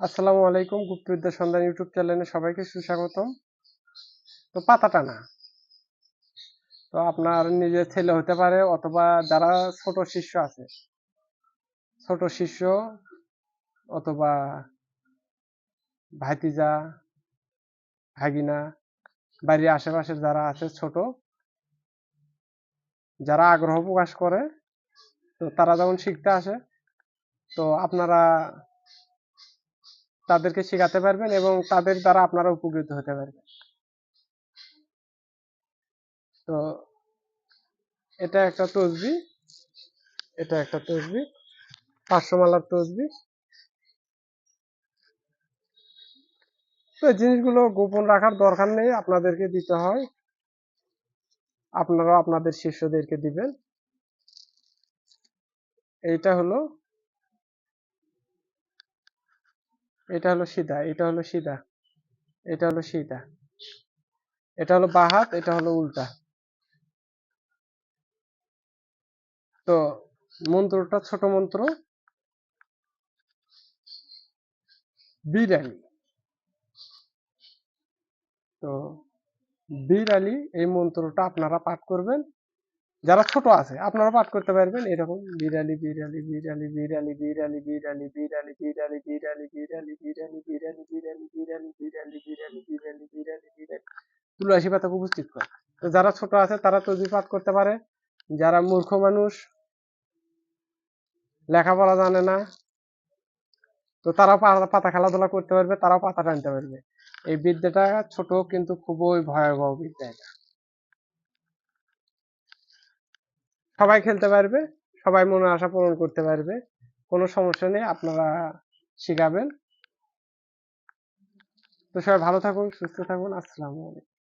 আসসালামু আলাইকুম, গুপ্তবিদ্যা সন্ধান ইউটিউব চ্যানেলে সবাইকে সুস্বাগতম। তো পাতা টানা তো আপনার নিজের ছেলে হতে পারে অথবা যারা ছোট শিষ্য আছে। ছোট শিষ্য অথবা ভাইতিজা ভাগিনা, বাড়ির আশেপাশে যারা আছে ছোট, যারা আগ্রহ প্রকাশ করে, তো তারা যখন শিখতে আসে, তো আপনারা তাদেরকে শেখাতে পারবেন এবং তাদের দ্বারা আপনারা উপকৃত হতে পারবেন। তো এটা একটা তসবি এটা একটা তসবি পাঁচশো মালার তসবি তো জিনিসগুলো গোপন রাখার দরকার নেই, আপনাদেরকে দিতে হয়। আপনারা আপনাদের শিষ্যদেরকে দিবেন। এইটা হলো এটা হলো সিধা, এটা হলো সিধা, এটা হলো সিধা, এটা হলো বাঁ হাত, এটা হলো উল্টা। তো মন্ত্রটা ছোট মন্ত্র। বিরালি। তো বিরালি এই মন্ত্রটা আপনারা পাঠ করবেন। যারা ছোট আছে আপনারা পাঠ করতে পারবেন এরকম বিড়ালি বিড়ালি বিড়ালি বিড়ালি বিড়ালি বিড়ালি বিড়ালি বিড়ালি বিড়ালি বিড়ালি বিড়ালি বিড়ালি বিড়ালি বিড়ালি বিড়ালি বিড়ালি বিড়ালি বিড়ালি বিড়ালি তুলসী পাতাকে উপস্থিত করে তো যারা ছোট আছে তারা তসবি পাঠ করতে পারে যারা মূর্খ মানুষ লেখাপড়া জানে না তো তারাও পাতা খেলাধুলা করতে পারবে তারাও পাতা টানতে পারবে এই বিদ্যাটা ছোট কিন্তু খুবই ভয়াবহ বিদ্যা এটা সবাই খেলতে পারবে, সবাই মনে আশা পূরণ করতে পারবে, কোনো সমস্যা নেই, আপনারা শিখাবেন। তো সবাই ভালো থাকুন, সুস্থ থাকুন, আসসালামু আলাইকুম।